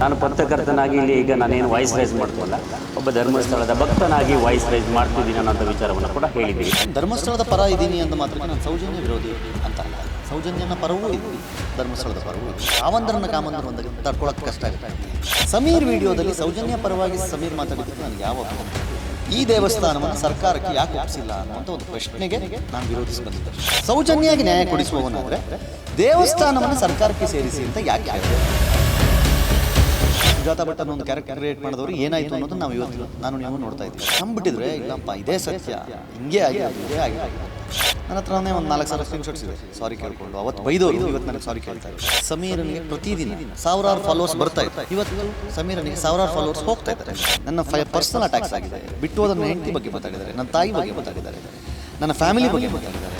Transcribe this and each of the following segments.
ನಾನು ಪತ್ರಕರ್ತನಾಗಿ ಇಲ್ಲಿ ಈಗ ನಾನೇನು ವಾಯ್ಸ್ ರೈಸ್ ಮಾಡ್ತೀವಲ್ಲ ಒಬ್ಬ ಧರ್ಮಸ್ಥಳದ ಭಕ್ತನಾಗಿ ವಾಯ್ಸ್ ರೈಸ್ ಮಾಡ್ತಿದ್ದೀನಿ ಅನ್ನೋಂಥ ವಿಚಾರವನ್ನು ಕೂಡ ಹೇಳಿದ್ದೀನಿ. ಧರ್ಮಸ್ಥಳದ ಪರ ಇದ್ದೀನಿ ಅಂತ ಮಾತ್ರ ನಾನು ಸೌಜನ್ಯ ವಿರೋಧಿ ಅಂತ ಅಲ್ಲ. ಸೌಜನ್ಯನ ಪರವೂ ಇದ್ದೀನಿ ಧರ್ಮಸ್ಥಳದ ಪರವೂ ಇದ್ದೀನಿ ಕಾಮಂದರನ್ನ ಕಾಮಂದರ ಒಂದಕ್ಕೆ ತಡ್ಕೊಳಕ್ಕೆ ಕಷ್ಟ ಆಗುತ್ತೆ. ಸಮೀರ್ ವಿಡಿಯೋದಲ್ಲಿ ಸೌಜನ್ಯ ಪರವಾಗಿ ಸಮೀರ್ ಮಾತಾಡಿದ್ದಕ್ಕೆ ನನಗೆ ಯಾವ ಈ ದೇವಸ್ಥಾನವನ್ನು ಸರ್ಕಾರಕ್ಕೆ ಯಾಕೆ ಒಪ್ಪಿಸಿಲ್ಲ ಅನ್ನುವಂಥ ಒಂದು ಪ್ರಶ್ನೆಗೆ ನಾನು ವಿರೋಧಿಸಿ ಬಂದಿದ್ದೆ ಸೌಜನ್ಯಾಗಿ ನ್ಯಾಯ ಕೊಡಿಸುವವನಾದರೆ ದೇವಸ್ಥಾನವನ್ನು ಸರ್ಕಾರಕ್ಕೆ ಸೇರಿಸಿ ಅಂತ ಯಾಕೆ ಸುಜಾತ ಭಟ್ ಅನ್ನೋ ಒಂದು ಕ್ಯಾರೆಕ್ಟರ್ ಕ್ರಿಯೇಟ್ ಮಾಡಿದವರು ಏನಾಯಿತು ಅನ್ನೋದು ನಾವು ಇವತ್ತು ನಾನು ನೀವು ನೋಡ್ತಾ ಇದ್ದೀವಿ. ನಂಬಿಟ್ಟಿದ್ರೆ ಇಲ್ಲಪ್ಪ, ಇದೇ ಸತ್ಯ. ಹಿಂಗೆ ಆಗಿರೋದು ಇದೇ ಆಗಿರೋದು. ನನ್ನ ಹತ್ರನೇ ಒಂದು ನಾಲ್ಕು ಸಾವಿರ ಸ್ಕ್ರೀನ್ ಶಾಟ್ಸ್ ಇದೆ. ಸಾರಿ ಕೇಳ್ಕೊಂಡು. ಅವತ್ತು ಬೈದವರು ಇವತ್ತು ನನಗೆ ಸಾರಿ ಕೇಳ್ತಾ ಇದ್ದಾರೆ. ಸಮೀರನಿಗೆ ಪ್ರತಿದಿನ ಸಾವಿರಾರು ಫಾಲೋವರ್ಸ್ ಬರ್ತಾ ಇದ್ದಾರೆ. ಇವತ್ತು ಸಮೀರನಿಗೆ ಸಾವಿರಾರು ಫಾಲೋವರ್ಸ್ ಹೋಗ್ತಾ ಇದ್ದಾರೆ. ನನ್ನ ಫೈ ಪರ್ಸನಲ್ ಅಟ್ಯಾಕ್ಸ್ ಆಗಿದೆ. ಬಿಟ್ಟು ನನ್ನ ಹೆಂಡತಿ ಬಗ್ಗೆ ಮಾತಾಡಿದ್ದಾರೆ. ನನ್ನ ತಾಯಿ ಬಗ್ಗೆ ಮಾತಾಡಿದ್ದಾರೆ. ನನ್ನ ಫ್ಯಾಮಿಲಿ ಬಗ್ಗೆ ಮಾತಾಡಿದ್ದಾರೆ.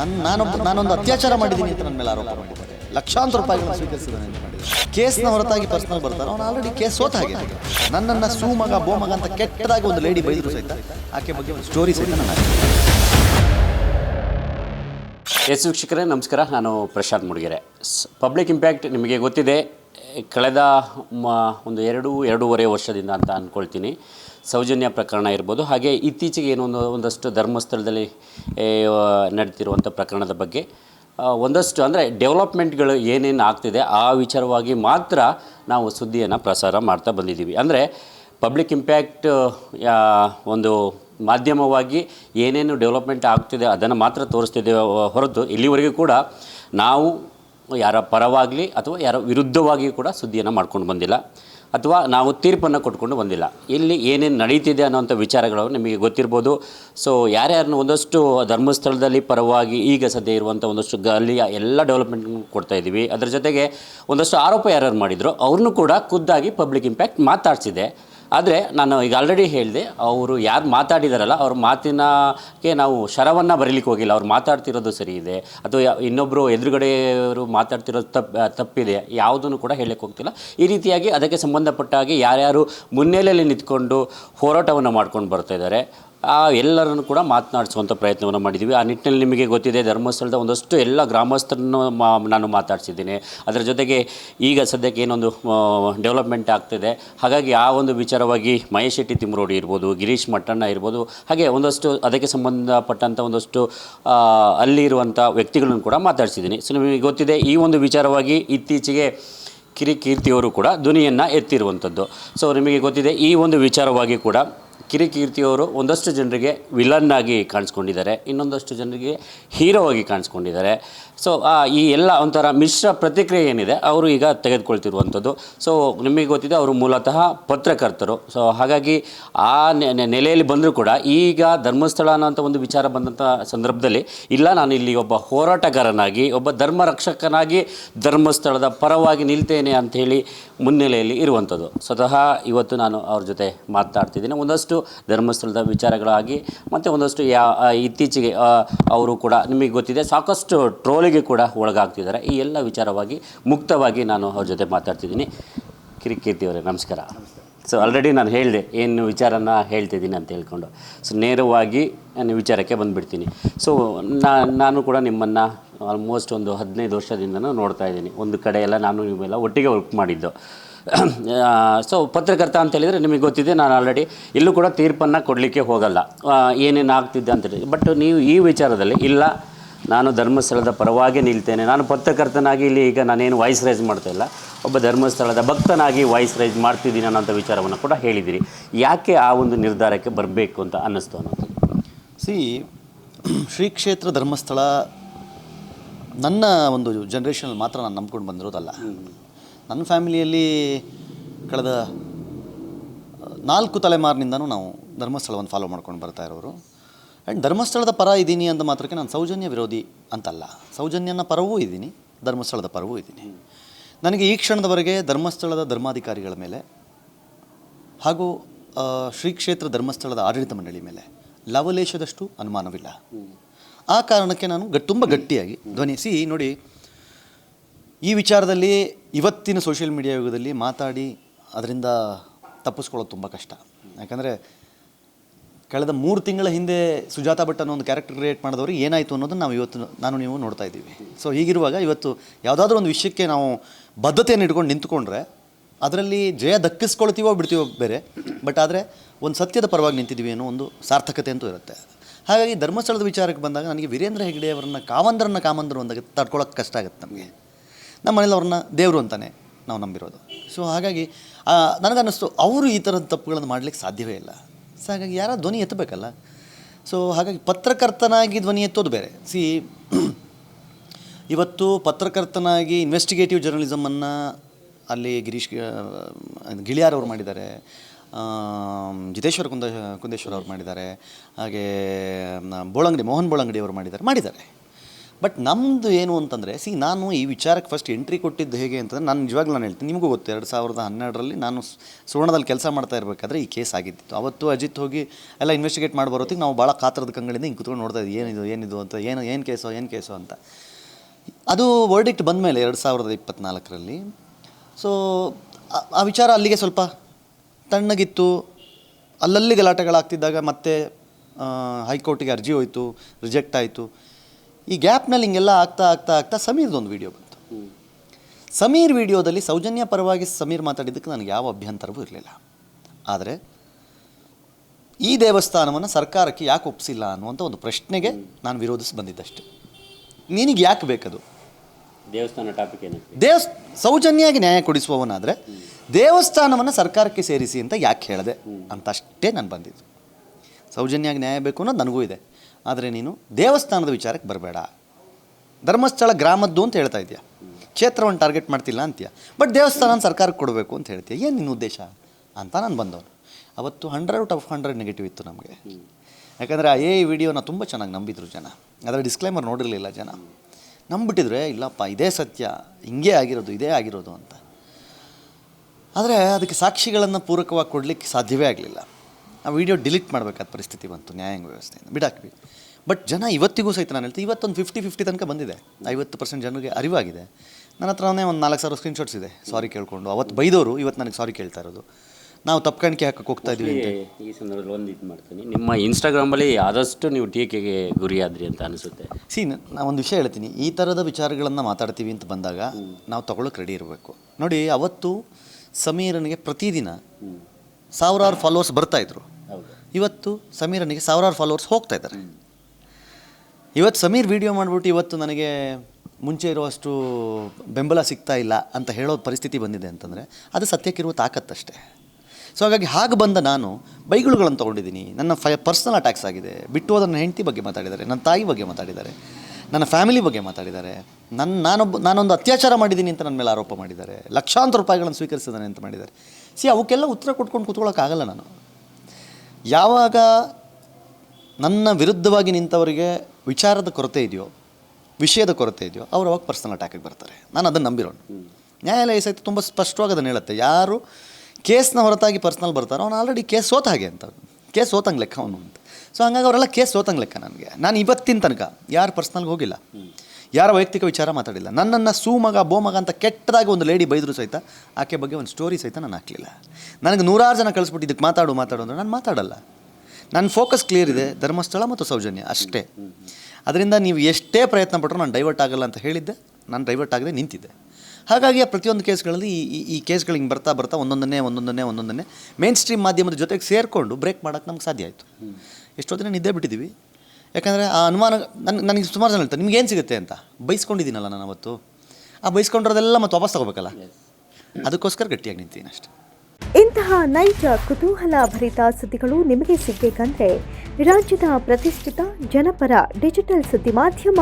ನನ್ನ ನಾನೊಬ್ಬ ನಾನೊಂದು ಅತ್ಯಾಚಾರ ಮಾಡಿದ್ದೀನಿ ಅಂತ ನನ್ನ ಮೇಲೆ ಆರೋಪ ಮಾಡಿದ್ದಾರೆ. ಲಕ್ಷಾಂತರ ರೂಪಾಯಿಗಳನ್ನು ಸ್ವೀಕರಿಸಿದ್ದಾನೆ ಕೇಸ್ನ ಹೊರತಾಗಿ ಪರ್ಸನಲ್ ಬರ್ತಾರೆ ಅವನು ಆಲ್ರೆಡಿ ಕೇಸ್ ಸೋತ ಹಾಗೆ ನನ್ನನ್ನು ಸೂ ಮಗ ಬೋ ಮಗ ಅಂತ ಕೆಟ್ಟದಾಗಿ ಒಂದು ಲೇಡಿ ಬೈದರು ಸಹಿತ ಆಕೆ ಬಗ್ಗೆ ಒಂದು ಸ್ಟೋರಿ ಸಹಿತ ನಾನು. ಎಸ್ ವೀಕ್ಷಕರೇ, ನಮಸ್ಕಾರ. ನಾನು ಪ್ರಶಾಂತ್ ಮುಡಿಗೆರೆ. ಪಬ್ಲಿಕ್ ಇಂಪ್ಯಾಕ್ಟ್ ನಿಮಗೆ ಗೊತ್ತಿದೆ. ಕಳೆದ ಒಂದು ಎರಡು, ಎರಡೂವರೆ ವರ್ಷದಿಂದ ಅಂತ ಅಂದ್ಕೊಳ್ತೀನಿ ಸೌಜನ್ಯ ಪ್ರಕರಣ ಇರ್ಬೋದು. ಹಾಗೆ ಇತ್ತೀಚೆಗೆ ಏನೊಂದು ಒಂದಷ್ಟು ಧರ್ಮಸ್ಥಳದಲ್ಲಿ ನಡೀತಿರುವಂಥ ಪ್ರಕರಣದ ಬಗ್ಗೆ ಒಂದಷ್ಟು ಅಂದರೆ ಡೆವಲಪ್ಮೆಂಟ್ಗಳು ಏನೇನು ಆಗ್ತಿದೆ ಆ ವಿಚಾರವಾಗಿ ಮಾತ್ರ ನಾವು ಸುದ್ದಿಯನ್ನು ಪ್ರಸಾರ ಮಾಡ್ತಾ ಬಂದಿದ್ದೀವಿ. ಅಂದರೆ ಪಬ್ಲಿಕ್ ಇಂಪ್ಯಾಕ್ಟ್ ಒಂದು ಮಾಧ್ಯಮವಾಗಿ ಏನೇನು ಡೆವಲಪ್ಮೆಂಟ್ ಆಗ್ತಿದೆ ಅದನ್ನು ಮಾತ್ರ ತೋರಿಸ್ತಿದ್ದೇವೆ. ಹೊರತು ಇಲ್ಲಿವರೆಗೂ ಕೂಡ ನಾವು ಯಾರ ಪರವಾಗಲಿ ಅಥವಾ ಯಾರ ವಿರುದ್ಧವಾಗಿಯೂ ಕೂಡ ಸುದ್ದಿಯನ್ನು ಮಾಡ್ಕೊಂಡು ಬಂದಿಲ್ಲ. ಅಥವಾ ನಾವು ತೀರ್ಪನ್ನು ಕೊಟ್ಕೊಂಡು ಬಂದಿಲ್ಲ. ಇಲ್ಲಿ ಏನೇನು ನಡೀತಿದೆ ಅನ್ನೋಂಥ ವಿಚಾರಗಳು ನಿಮಗೆ ಗೊತ್ತಿರ್ಬೋದು. ಸೊ ಯಾರ್ಯಾರನ್ನ ಒಂದಷ್ಟು ಧರ್ಮಸ್ಥಳದಲ್ಲಿ ಪರವಾಗಿ ಈಗ ಸದ್ಯ ಇರುವಂಥ ಒಂದಷ್ಟು ಅಲ್ಲಿಯ ಎಲ್ಲ ಡೆವಲಪ್ಮೆಂಟ್ ಕೊಡ್ತಾ ಇದ್ದೀವಿ. ಅದರ ಜೊತೆಗೆ ಒಂದಷ್ಟು ಆರೋಪ ಯಾರ್ಯಾರು ಮಾಡಿದ್ರು, ಅವ್ರನ್ನೂ ಕೂಡ ಖುದ್ದಾಗಿ ಪಬ್ಲಿಕ್ ಇಂಪ್ಯಾಕ್ಟ್ ಮಾತಾಡ್ಸಿದೆ. ಆದರೆ ನಾನು ಈಗ ಆಲ್ರೆಡಿ ಹೇಳಿದೆ, ಅವರು ಯಾರು ಮಾತಾಡಿದಾರಲ್ಲ, ಅವ್ರ ಮಾತಿನಕ್ಕೆ ನಾವು ಶರವನ್ನು ಬರೀಲಿಕ್ಕೆ ಹೋಗಿಲ್ಲ. ಅವ್ರು ಮಾತಾಡ್ತಿರೋದು ಸರಿ ಇದೆ. ಅಥವಾ ಇನ್ನೊಬ್ಬರು ಎದುರುಗಡೆಯವರು ಮಾತಾಡ್ತಿರೋದು ತಪ್ಪು ತಪ್ಪಿದೆ. ಯಾವುದನ್ನು ಕೂಡ ಹೇಳಕ್ಕೆ ಹೋಗ್ತಿಲ್ಲ. ಈ ರೀತಿಯಾಗಿ ಅದಕ್ಕೆ ಸಂಬಂಧಪಟ್ಟ ಹಾಗೆ ಯಾರ್ಯಾರು ಮುನ್ನೆಲೆಯಲ್ಲಿ ನಿಂತ್ಕೊಂಡು ಹೋರಾಟವನ್ನು ಮಾಡ್ಕೊಂಡು ಬರ್ತಾ ಇದ್ದಾರೆ. ಎಲ್ಲರನ್ನು ಕೂಡ ಮಾತನಾಡಿಸುವಂಥ ಪ್ರಯತ್ನವನ್ನು ಮಾಡಿದ್ದೀವಿ ಆ ನಿಟ್ಟಿನಲ್ಲಿ ನಿಮಗೆ ಗೊತ್ತಿದೆ ಧರ್ಮಸ್ಥಳದ ಒಂದಷ್ಟು ಎಲ್ಲ ಗ್ರಾಮಸ್ಥರನ್ನು ಮಾ ನಾನು ಮಾತಾಡ್ಸಿದ್ದೀನಿ. ಅದರ ಜೊತೆಗೆ ಈಗ ಸದ್ಯಕ್ಕೆ ಏನೊಂದು ಡೆವಲಪ್ಮೆಂಟ್ ಆಗ್ತಿದೆ. ಹಾಗಾಗಿ ಆ ಒಂದು ವಿಚಾರವಾಗಿ ಮಹೇಶ್ ಶೆಟ್ಟಿ ತಿಮ್ಮರೋಡಿ ಇರ್ಬೋದು ಗಿರೀಶ್ ಮಟ್ಟಣ್ಣ ಇರ್ಬೋದು ಹಾಗೆ ಒಂದಷ್ಟು ಅದಕ್ಕೆ ಸಂಬಂಧಪಟ್ಟಂಥ ಒಂದಷ್ಟು ಆ, ಅಲ್ಲಿ ಇರುವಂಥ ವ್ಯಕ್ತಿಗಳನ್ನು ಕೂಡ ಮಾತಾಡ್ಸಿದ್ದೀನಿ. ಸೊ ನಿಮಗೆ ಗೊತ್ತಿದೆ ಈ ಒಂದು ವಿಚಾರವಾಗಿ ಇತ್ತೀಚೆಗೆ ಕಿರಿಕೀರ್ತಿಯವರು ಕೂಡ ಧ್ವನಿಯನ್ನು ಎತ್ತಿರುವಂಥದ್ದು ಸೊ ನಿಮಗೆ ಗೊತ್ತಿದೆ ಈ ಒಂದು ವಿಚಾರವಾಗಿ ಕೂಡ ಕಿರಿಕೀರ್ತಿಯವರು ಒಂದಷ್ಟು ಜನರಿಗೆ ವಿಲನ್ ಆಗಿ ಕಾಣಿಸ್ಕೊಂಡಿದ್ದಾರೆ, ಇನ್ನೊಂದಷ್ಟು ಜನರಿಗೆ ಹೀರೋ ಆಗಿ ಕಾಣಿಸ್ಕೊಂಡಿದ್ದಾರೆ. ಸೊ ಈ ಎಲ್ಲ ಒಂಥರ ಮಿಶ್ರ ಪ್ರತಿಕ್ರಿಯೆ ಏನಿದೆ, ಅವರು ಈಗ ತೆಗೆದುಕೊಳ್ತಿರುವಂಥದ್ದು. ಸೊ ನಿಮಗೆ ಗೊತ್ತಿದೆ, ಅವರು ಮೂಲತಃ ಪತ್ರಕರ್ತರು. ಸೊ ಹಾಗಾಗಿ ಆ ನೆಲೆಯಲ್ಲಿ ಬಂದರೂ ಕೂಡ ಈಗ ಧರ್ಮಸ್ಥಳ ಅನ್ನೋಂಥ ಒಂದು ವಿಚಾರ ಬಂದಂಥ ಸಂದರ್ಭದಲ್ಲಿ, ಇಲ್ಲ, ನಾನು ಇಲ್ಲಿ ಒಬ್ಬ ಹೋರಾಟಗಾರನಾಗಿ, ಒಬ್ಬ ಧರ್ಮ ರಕ್ಷಕನಾಗಿ ಧರ್ಮಸ್ಥಳದ ಪರವಾಗಿ ನಿಲ್ತೇನೆ ಅಂಥೇಳಿ ಮುನ್ನೆಲೆಯಲ್ಲಿ ಇರುವಂಥದ್ದು. ಸ್ವತಃ ಇವತ್ತು ನಾನು ಅವ್ರ ಜೊತೆ ಮಾತಾಡ್ತಿದ್ದೀನಿ. ಒಂದಷ್ಟು ಧರ್ಮಸ್ಥಳದ ವಿಚಾರಗಳಾಗಿ ಮತ್ತು ಒಂದಷ್ಟು ಯಾ ಇತ್ತೀಚೆಗೆ ಅವರು ಕೂಡ ನಿಮಗೆ ಗೊತ್ತಿದೆ ಸಾಕಷ್ಟು ಟ್ರೋಲಿಗೆ ಕೂಡ ಒಳಗಾಗ್ತಿದ್ದಾರೆ. ಈ ಎಲ್ಲ ವಿಚಾರವಾಗಿ ಮುಕ್ತವಾಗಿ ನಾನು ಅವ್ರ ಜೊತೆ ಮಾತಾಡ್ತಿದ್ದೀನಿ. ಕಿರಿಕೀರ್ತಿ ಅವರೇ, ನಮಸ್ಕಾರ. ಸೊ ಆಲ್ರೆಡಿ ನಾನು ಹೇಳಿದೆ, ಏನು ವಿಚಾರನ ಹೇಳ್ತಿದ್ದೀನಿ ಅಂತ ಹೇಳ್ಕೊಂಡು. ಸೊ ನೇರವಾಗಿ ನಾನು ವಿಚಾರಕ್ಕೆ ಬಂದುಬಿಡ್ತೀನಿ. ಸೊ ನಾನು ಕೂಡ ನಿಮ್ಮನ್ನು ಆಲ್ಮೋಸ್ಟ್ ಒಂದು ಹದಿನೈದು ವರ್ಷದಿಂದನೂ ನೋಡ್ತಾ ಇದ್ದೀನಿ. ಒಂದು ಕಡೆ ಎಲ್ಲ ನಾನು ನೀವೆಲ್ಲ ಒಟ್ಟಿಗೆ ವರ್ಕ್ ಮಾಡಿದ್ದು. ಸೊ ಪತ್ರಕರ್ತ ಅಂತ ಹೇಳಿದರೆ ನಿಮಗೆ ಗೊತ್ತಿದೆ ನಾನು ಆಲ್ರೆಡಿ ಇಲ್ಲೂ ಕೂಡ ತೀರ್ಪನ್ನು ಕೊಡಲಿಕ್ಕೆ ಹೋಗಲ್ಲ. ಏನೇನು ಆಗ್ತಿದ್ದೆ ಅಂತೇಳಿ ಬಟ್ ನೀವು ಈ ವಿಚಾರದಲ್ಲಿ ಇಲ್ಲ ನಾನು ಧರ್ಮಸ್ಥಳದ ಪರವಾಗಿ ನಿಲ್ತೇನೆ. ನಾನು ಪತ್ರಕರ್ತನಾಗಿ ಇಲ್ಲಿ ಈಗ ನಾನೇನು ವಾಯ್ಸ್ ರೈಸ್ ಮಾಡ್ತಾ ಇಲ್ಲ. ಒಬ್ಬ ಧರ್ಮಸ್ಥಳದ ಭಕ್ತನಾಗಿ ವಾಯ್ಸ್ ರೈಸ್ ಮಾಡ್ತಿದ್ದೀನಿ ಅನ್ನೋಂಥ ವಿಚಾರವನ್ನು ಕೂಡ ಹೇಳಿದ್ದೀರಿ ಯಾಕೆ ಆ ಒಂದು ನಿರ್ಧಾರಕ್ಕೆ ಬರಬೇಕು ಅಂತ ಅನ್ನಿಸ್ತು ಅನ್ನೋದು? ಸಿ ಶ್ರೀ ಕ್ಷೇತ್ರ ಧರ್ಮಸ್ಥಳ ನನ್ನ ಒಂದು ಜನ್ರೇಷನಲ್ಲಿ ಮಾತ್ರ ನಾನು ನಂಬ್ಕೊಂಡು ಬಂದಿರೋದಲ್ಲ. ನನ್ನ ಫ್ಯಾಮಿಲಿಯಲ್ಲಿ ಕಳೆದ ನಾಲ್ಕು ತಲೆಮಾರಿನಿಂದನೂ ನಾವು ಧರ್ಮಸ್ಥಳವನ್ನು ಫಾಲೋ ಮಾಡ್ಕೊಂಡು ಬರ್ತಾ ಇರೋರು. ಆ್ಯಂಡ್ ಧರ್ಮಸ್ಥಳದ ಪರ ಇದ್ದೀನಿ ಅಂತ ಮಾತ್ರಕ್ಕೆ ನಾನು ಸೌಜನ್ಯ ವಿರೋಧಿ ಅಂತಲ್ಲ. ಸೌಜನ್ಯನ ಪರವೂ ಇದ್ದೀನಿ, ಧರ್ಮಸ್ಥಳದ ಪರವೂ ಇದ್ದೀನಿ. ನನಗೆ ಈ ಕ್ಷಣದವರೆಗೆ ಧರ್ಮಸ್ಥಳದ ಧರ್ಮಾಧಿಕಾರಿಗಳ ಮೇಲೆ ಹಾಗೂ ಶ್ರೀ ಕ್ಷೇತ್ರ ಧರ್ಮಸ್ಥಳದ ಆಡಳಿತ ಮಂಡಳಿ ಮೇಲೆ ಲವಲೇಶದಷ್ಟು ಅನುಮಾನವಿಲ್ಲ. ಆ ಕಾರಣಕ್ಕೆ ನಾನು ತುಂಬ ಗಟ್ಟಿಯಾಗಿ ಧ್ವನಿಸಿ, ನೋಡಿ ಈ ವಿಚಾರದಲ್ಲಿ ಇವತ್ತಿನ ಸೋಷಿಯಲ್ ಮೀಡಿಯಾ ಯುಗದಲ್ಲಿ ಮಾತಾಡಿ ಅದರಿಂದ ತಪ್ಪಿಸ್ಕೊಳ್ಳೋದು ತುಂಬ ಕಷ್ಟ. ಯಾಕಂದರೆ ಕಳೆದ ಮೂರು ತಿಂಗಳ ಹಿಂದೆ ಸುಜಾತ ಭಟ್ ಅನ್ನೋ ಒಂದು ಕ್ಯಾರೆಕ್ಟರ್ ಕ್ರಿಯೇಟ್ ಮಾಡಿದವರು ಏನಾಯಿತು ಅನ್ನೋದನ್ನು ನಾವು ಇವತ್ತು ನಾನು ನೀವು ನೋಡ್ತಾ ಇದ್ದೀವಿ. ಸೊ ಹೀಗಿರುವಾಗ ಇವತ್ತು ಯಾವುದಾದ್ರೂ ಒಂದು ವಿಷಯಕ್ಕೆ ನಾವು ಬದ್ಧತೆಯನ್ನು ಇಟ್ಕೊಂಡು ನಿಂತ್ಕೊಂಡ್ರೆ ಅದರಲ್ಲಿ ಜಯ ದಕ್ಕಿಸ್ಕೊಳ್ತೀವೋ ಬಿಡ್ತೀವೋ ಬೇರೆ ಬಟ್ ಆದರೆ ಒಂದು ಸತ್ಯದ ಪರವಾಗಿ ನಿಂತಿದ್ದೀವಿ ಅನ್ನೋ ಒಂದು ಸಾರ್ಥಕತೆ ಅಂತೂ ಇರುತ್ತೆ. ಹಾಗಾಗಿ ಧರ್ಮಸ್ಥಳದ ವಿಚಾರಕ್ಕೆ ಬಂದಾಗ ನನಗೆ ವೀರೇಂದ್ರ ಹೆಗ್ಡೆ ಅವರನ್ನ ಕಾಮಂದರು ಅಂದಾಗ ತಡ್ಕೊಳ್ಳೋಕೆ ಕಷ್ಟ ಆಗುತ್ತೆ ನಮಗೆ. ನಮ್ಮ ಮನೇಲಿ ಅವ್ರನ್ನ ದೇವರು ಅಂತಾನೆ ನಾವು ನಂಬಿರೋದು. ಸೊ ಹಾಗಾಗಿ ನನಗನ್ನಿಸ್ತು, ಅವರು ಈ ಥರದ ತಪ್ಪುಗಳನ್ನು ಮಾಡಲಿಕ್ಕೆ ಸಾಧ್ಯವೇ ಇಲ್ಲ. ಸೊ ಹಾಗಾಗಿ ಯಾರ ಧ್ವನಿ ಎತ್ತಬೇಕಲ್ಲ? ಸೊ ಹಾಗಾಗಿ ಪತ್ರಕರ್ತನಾಗಿ ಧ್ವನಿ ಎತ್ತೋದು ಬೇರೆ. ಸಿ ಇವತ್ತು ಪತ್ರಕರ್ತನಾಗಿ ಇನ್ವೆಸ್ಟಿಗೇಟಿವ್ ಜರ್ನಲಿಸಮನ್ನು ಅಲ್ಲಿ ಗಿರೀಶ್ ಗಿಳಿಯಾರ್ ಅವರು ಮಾಡಿದ್ದಾರೆ. ಜಿತೇಶ್ವರ ಕುಂದ, ಕುಂದೇಶ್ವರ ಅವರು ಮಾಡಿದ್ದಾರೆ. ಹಾಗೆ ಬೋಳಂಗಡಿ, ಮೋಹನ್ ಬೋಳಂಗಡಿ ಅವರು ಮಾಡಿದ್ದಾರೆ. ಮಾಡಿದ್ದಾರೆ. ಬಟ್ ನಮ್ಮದು ಏನು ಅಂತಂದರೆ ಸಿ ನಾನು ಈ ವಿಚಾರಕ್ಕೆ ಫಸ್ಟ್ ಎಂಟ್ರಿ ಕೊಟ್ಟಿದ್ದು ಹೇಗೆ ಅಂತಂದರೆ, ನಾನು ನಿಜವಾಗ್ಲೂ ನಾನು ಹೇಳ್ತೀನಿ, ನಿಮಗೂ ಗೊತ್ತು, ಎರಡು ಸಾವಿರದ ಹನ್ನೆರಡರಲ್ಲಿ ನಾನು ಸುವರ್ಣದಲ್ಲಿ ಕೆಲಸ ಮಾಡ್ತಾ ಇರಬೇಕಾದ್ರೆ ಈ ಕೇಸ್ ಆಗಿತ್ತು. ಅವತ್ತು ಅಜಿತ್ ಹೋಗಿ, ಎಲ್ಲ ಇನ್ವೆಸ್ಟಿಗೇಟ್ ಮಾಡಿ ಬರೋತ್ತಿಗೆ ನಾವು ಭಾಳ ಕಾತರದ ಕಂಗಳಿಂದ ಹಿಂಗೆ ಕುತ್ಕೊಂಡು ನೋಡ್ತಾ ಇದ್ವಿ, ಏನಿದು ಏನಿದು ಅಂತ, ಏನು ಏನು ಕೇಸೋ ಏನು ಕೇಸೋ ಅಂತ. ಅದು ವರ್ಡಿಕ್ಟ್ ಬಂದ ಮೇಲೆ ಎರಡು ಸಾವಿರದ ಇಪ್ಪತ್ತ್ನಾಲ್ಕರಲ್ಲಿ ಸೊ ಆ- ವಿಚಾರ ಅಲ್ಲಿಗೆ ಸ್ವಲ್ಪ ತಣ್ಣಗಿತ್ತು. ಅಲ್ಲಲ್ಲಿ ಗಲಾಟೆಗಳಾಗ್ತಿದ್ದಾಗ ಮತ್ತೆ ಹೈಕೋರ್ಟಿಗೆ ಅರ್ಜಿ ಹೋಯಿತು, ರಿಜೆಕ್ಟ್ ಆಯಿತು. ಈ ಗ್ಯಾಪ್ನಲ್ಲಿ ಹಿಂಗೆಲ್ಲ ಆಗ್ತಾ ಆಗ್ತಾ ಆಗ್ತಾ ಸಮೀರ್ದೊಂದು ವಿಡಿಯೋ ಬಂತು. ಸಮೀರ್ ವಿಡಿಯೋದಲ್ಲಿ ಸೌಜನ್ಯ ಪರವಾಗಿ ಸಮೀರ್ ಮಾತಾಡಿದ್ದಕ್ಕೆ ನನಗೆ ಯಾವ ಅಭ್ಯಂತರವೂ ಇರಲಿಲ್ಲ. ಆದರೆ ಈ ದೇವಸ್ಥಾನವನ್ನು ಸರ್ಕಾರಕ್ಕೆ ಯಾಕೆ ಒಪ್ಪಿಸಿಲ್ಲ ಅನ್ನುವಂಥ ಒಂದು ಪ್ರಶ್ನೆಗೆ ನಾನು ವಿರೋಧಿಸಿ ಬಂದಿದ್ದಷ್ಟೆ. ನಿನಗೆ ಯಾಕೆ ಬೇಕದು? ದೇವಸ್ಥಾನ ಟಾಪಿಕ್ ಏನು? ದೇವಸ್ ಸೌಜನ್ಯಾಗಿ ನ್ಯಾಯ ಕೊಡಿಸುವವನಾದರೆ ದೇವಸ್ಥಾನವನ್ನು ಸರ್ಕಾರಕ್ಕೆ ಸೇರಿಸಿ ಅಂತ ಯಾಕೆ ಹೇಳಿದೆ ಅಂತಷ್ಟೇ ನಾನು ಬಂದಿದ್ದು. ಸೌಜನ್ಯಾಗಿ ನ್ಯಾಯ ಬೇಕು ಅನ್ನೋದು ನನಗೂ ಇದೆ. ಆದರೆ ನೀನು ದೇವಸ್ಥಾನದ ವಿಚಾರಕ್ಕೆ ಬರಬೇಡ. ಧರ್ಮಸ್ಥಳ ಗ್ರಾಮದ್ದು ಅಂತ ಹೇಳ್ತಾ ಇದೆಯಾ? ಕ್ಷೇತ್ರವನ್ನು ಟಾರ್ಗೆಟ್ ಮಾಡ್ತಿಲ್ಲ ಅಂತೀಯ? ಬಟ್ ದೇವಸ್ಥಾನ ಸರ್ಕಾರಕ್ಕೆ ಕೊಡಬೇಕು ಅಂತ ಹೇಳ್ತೀಯ? ಏನು ನಿನ್ನ ಉದ್ದೇಶ? ಅಂತ ನಾನು ಬಂದವನು. ಅವತ್ತು hundred out of hundred negative ಇತ್ತು ನಮಗೆ. ಯಾಕಂದರೆ ಆ ಎ ವಿಡಿಯೋನ ತುಂಬ ಚೆನ್ನಾಗಿ ನಂಬಿದ್ರು ಜನ. ಅದರ ಡಿಸ್ಕ್ಲೈಮರ್ ನೋಡಿರಲಿಲ್ಲ ಜನ. ನಂಬಿಟ್ಟಿದ್ರೆ, ಇಲ್ಲಪ್ಪ, ಇದೇ ಸತ್ಯ, ಹಿಂಗೇ ಆಗಿರೋದು, ಇದೇ ಆಗಿರೋದು ಅಂತ. ಆದರೆ ಅದಕ್ಕೆ ಸಾಕ್ಷಿಗಳನ್ನು ಪೂರಕವಾಗಿ ಕೊಡಲಿಕ್ಕೆ ಸಾಧ್ಯವೇ ಆಗಲಿಲ್ಲ. ಆ ವಿಡಿಯೋ ಡಿಲೀಟ್ ಮಾಡಬೇಕಾದ ಪರಿಸ್ಥಿತಿ ಬಂತು ನ್ಯಾಯಾಂಗ ವ್ಯವಸ್ಥೆಯಿಂದ. ಬಿಡಾಕ್ವಿ ಬಟ್ ಜನ ಇವತ್ತಿಗೂ ಸಹಿತ ನಾನು ಹೇಳ್ತೀನಿ ಇವತ್ತೊಂದು ಫಿಫ್ಟಿ ಫಿಫ್ಟಿ ತನಕ ಬಂದಿದೆ. ಐವತ್ತು ಪರ್ಸೆಂಟ್ ಜನರಿಗೆ ಅರಿವಾಗಿದೆ. ನನ್ನ ಹತ್ರನೇ ಒಂದು ನಾಲ್ಕು ಸಾವಿರ ಸ್ಕ್ರೀನ್ಶಾಟ್ಸ್ ಇದೆ ಸಾರಿ ಕೇಳ್ಕೊಂಡು. ಅವತ್ತು ಬೈದವರು ಇವತ್ತು ನನಗೆ ಸಾರಿ ಕೇಳ್ತಾ ಇರೋದು. ನಾವು ತಪ್ಪು ಹಾಕಕ್ಕೆ ಹೋಗ್ತಾ ಇದ್ದೀವಿ ಅಂತ. ಈ ಸಂದರ್ಭದಲ್ಲಿ ಒಂದು ಇದು ಮಾಡ್ತೀನಿ. ನಿಮ್ಮ ಇನ್ಸ್ಟಾಗ್ರಾಮಲ್ಲಿ ಆದಷ್ಟು ನೀವು ಟೀಕೆಗೆ ಗುರಿಯಾದ್ರಿ ಅಂತ ಅನಿಸುತ್ತೆ. ಸಿ ನಾನು ಒಂದು ವಿಷಯ ಹೇಳ್ತೀನಿ. ಈ ಥರದ ವಿಚಾರಗಳನ್ನು ಮಾತಾಡ್ತೀವಿ ಅಂತ ಬಂದಾಗ ನಾವು ತಗೊಳ್ಳೋಕೆ ರೆಡಿ ಇರಬೇಕು. ನೋಡಿ ಅವತ್ತು ಸಮೀರನಿಗೆ ಪ್ರತಿದಿನ ಸಾವಿರಾರು ಫಾಲೋವರ್ಸ್ ಬರ್ತಾಯಿದ್ರು ಇವತ್ತು ಸಮೀರನಿಗೆ ಸಾವಿರಾರು ಫಾಲೋವರ್ಸ್ ಹೋಗ್ತಾ ಇದ್ದಾರೆ. ಇವತ್ತು ಸಮೀರ್ ವಿಡಿಯೋ ಮಾಡಿಬಿಟ್ಟು ಇವತ್ತು ನನಗೆ ಮುಂಚೆ ಇರುವಷ್ಟು ಬೆಂಬಲ ಸಿಗ್ತಾ ಇಲ್ಲ ಅಂತ ಹೇಳೋ ಪರಿಸ್ಥಿತಿ ಬಂದಿದೆ ಅಂತಂದರೆ ಅದು ಸತ್ಯಕ್ಕಿರುವ ತಾಕತ್ತಷ್ಟೇ ಸೊ ಹಾಗಾಗಿ ಹಾಗೆ ಬಂದ ನಾನು ಬೈಗುಳುಗಳನ್ನು ತೊಗೊಂಡಿದ್ದೀನಿ. ನನ್ನ ಫೈ ಪರ್ಸ್ನಲ್ ಅಟ್ಯಾಕ್ಸ್ ಆಗಿದೆ. ಬಿಟ್ಟು ಅದನ್ನು ಹೆಂಡತಿ ಬಗ್ಗೆ ಮಾತಾಡಿದ್ದಾರೆ, ನನ್ನ ತಾಯಿ ಬಗ್ಗೆ ಮಾತಾಡಿದ್ದಾರೆ, ನನ್ನ ಫ್ಯಾಮಿಲಿ ಬಗ್ಗೆ ಮಾತಾಡಿದ್ದಾರೆ ನನ್ನ ನಾನೊಬ್ಬ ನಾನೊಂದು ಅತ್ಯಾಚಾರ ಮಾಡಿದ್ದೀನಿ ಅಂತ ನನ್ನ ಮೇಲೆ ಆರೋಪ ಮಾಡಿದ್ದಾರೆ, ಲಕ್ಷಾಂತರ ರೂಪಾಯಿಗಳನ್ನು ಸ್ವೀಕರಿಸಿದ್ದಾನೆ ಅಂತ ಮಾಡಿದ್ದಾರೆ. ಸಿ ಅವಕ್ಕೆಲ್ಲ ಉತ್ತರ ಕೊಟ್ಕೊಂಡು ಕೂತ್ಕೊಳ್ಳೋಕ್ಕಾಗಲ್ಲ ನಾನು. ಯಾವಾಗ ನನ್ನ ವಿರುದ್ಧವಾಗಿ ನಿಂತವರಿಗೆ ವಿಚಾರದ ಕೊರತೆ ಇದೆಯೋ, ವಿಷಯದ ಕೊರತೆ ಇದೆಯೋ, ಅವ್ರು ಅವಾಗ ಪರ್ಸನಲ್ ಅಟ್ಯಾಕಿಗೆ ಬರ್ತಾರೆ. ನಾನು ಅದನ್ನು ನಂಬಿರೋಣ ನ್ಯಾಯಾಲಯ ಸಹಿತ ತುಂಬ ಸ್ಪಷ್ಟವಾಗಿ ಅದನ್ನು ಹೇಳುತ್ತೆ. ಯಾರು ಕೇಸ್ನ ಹೊರತಾಗಿ ಪರ್ಸ್ನಲ್ ಬರ್ತಾರೋ, ಅವನು ಆಲ್ರೆಡಿ ಕೇಸ್ ಸೋತ ಹಾಗೆ ಅಂತ. ಕೇಸ್ ಸೋತಂಗೆ ಲೆಕ್ಕ ಅವನು ಅಂತ. ಸೊ ಹಂಗಾಗಿ ಅವರೆಲ್ಲ ಕೇಸ್ ಸೋತಂಗೆ ಲೆಕ್ಕ ನನಗೆ. ನಾನು ಇವತ್ತಿನ ತನಕ ಯಾರು ಪರ್ಸ್ನಲ್ಗೆ ಹೋಗಿಲ್ಲ. ಯಾರ ವೈಯಕ್ತಿಕ ವಿಚಾರ ಮಾತಾಡಿಲ್ಲ. ನನ್ನನ್ನು ಸೂಮಗ, ಬೋಮಗ ಅಂತ ಕೆಟ್ಟದಾಗಿ ಒಂದು ಲೇಡಿ ಬೈದರೂ ಸಹಿತ ಆಕೆ ಬಗ್ಗೆ ಒಂದು ಸ್ಟೋರಿ ಸಹಿತ ನಾನು ಹಾಕಲಿಲ್ಲ. ನನಗೆ ನೂರಾರು ಜನ ಕಳಿಸ್ಬಿಟ್ಟು ಇದಕ್ಕೆ ಮಾತಾಡು ಮಾತಾಡು ಅಂದರೆ ನಾನು ಮಾತಾಡಲ್ಲ. ನನ್ನ ಫೋಕಸ್ ಕ್ಲಿಯರ್ ಇದೆ, ಧರ್ಮಸ್ಥಳ ಮತ್ತು ಸೌಜನ್ಯ ಅಷ್ಟೇ. ಅದರಿಂದ ನೀವು ಎಷ್ಟೇ ಪ್ರಯತ್ನ ಪಟ್ಟರು ನಾನು ಡೈವರ್ಟ್ ಆಗಲ್ಲ ಅಂತ ಹೇಳಿದ್ದೆ. ನಾನು ಡೈವರ್ಟ್ ಆಗದೆ ನಿಂತಿದ್ದೆ. ಹಾಗಾಗಿ ಆ ಪ್ರತಿಯೊಂದು ಕೇಸ್ಗಳಲ್ಲಿ ಈ, ಈ- ಈ ಕೇಸ್ಗಳು ಹಿಂಗೆ ಬರ್ತಾ ಬರ್ತಾ ಒಂದೊಂದನ್ನೇ ಒಂದೊಂದನ್ನೇ ಒಂದೊಂದನ್ನೇ ಮೇನ್ ಸ್ಟ್ರೀಮ್ ಮಾಧ್ಯಮದ ಜೊತೆಗೆ ಸೇರಿಕೊಂಡು ಬ್ರೇಕ್ ಮಾಡೋಕ್ಕೆ ನಮ್ಗೆ ಸಾಧ್ಯ ಆಯಿತು. ಎಷ್ಟೋ ದಿನ ನಿದ್ದೆ ಬಿಟ್ಟಿದ್ದೀವಿ. ಯಾಕಂದರೆ ಆ ಅನುಮಾನ ನನ್ನ ನನಗೆ ಸುಮಾರು ಜನ ಹೇಳ್ತಾರೆ ನಿಮ್ಗೆ ಏನು ಸಿಗುತ್ತೆ ಅಂತ? ಬೈಸ್ಕೊಂಡಿದ್ದೀನಲ್ಲ ನಾನು ಅವತ್ತು. ಆ ಬೈಸ್ಕೊಂಡಿರೋದೆಲ್ಲ ಮತ್ತೆ ವಾಪಸ್ ತಗೋಬೇಕಲ್ಲ? ಅದಕ್ಕೋಸ್ಕರ ಗಟ್ಟಿಯಾಗಿ ನಿಂತೀನಿ ಅಷ್ಟೆ. ಇಂತಹ ನೈಜ ಕುತೂಹಲ ಭರಿತ ಸುದ್ದಿಗಳು ನಿಮಗೆ ಸಿಗಬೇಕಂದ್ರೆ ರಾಜ್ಯದ ಪ್ರತಿಷ್ಠಿತ ಜನಪರ ಡಿಜಿಟಲ್ ಸುದ್ದಿ ಮಾಧ್ಯಮ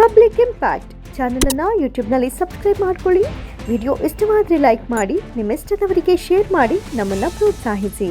ಪಬ್ಲಿಕ್ ಇಂಪ್ಯಾಕ್ಟ್ ಚಾನಲನ್ನು ಯೂಟ್ಯೂಬ್ನಲ್ಲಿ ಸಬ್ಸ್ಕ್ರೈಬ್ ಮಾಡ್ಕೊಳ್ಳಿ. ವಿಡಿಯೋ ಇಷ್ಟವಾದರೆ ಲೈಕ್ ಮಾಡಿ ನಿಮ್ಮಿಷ್ಟದವರಿಗೆ ಶೇರ್ ಮಾಡಿ ನಮ್ಮನ್ನು ಪ್ರೋತ್ಸಾಹಿಸಿ.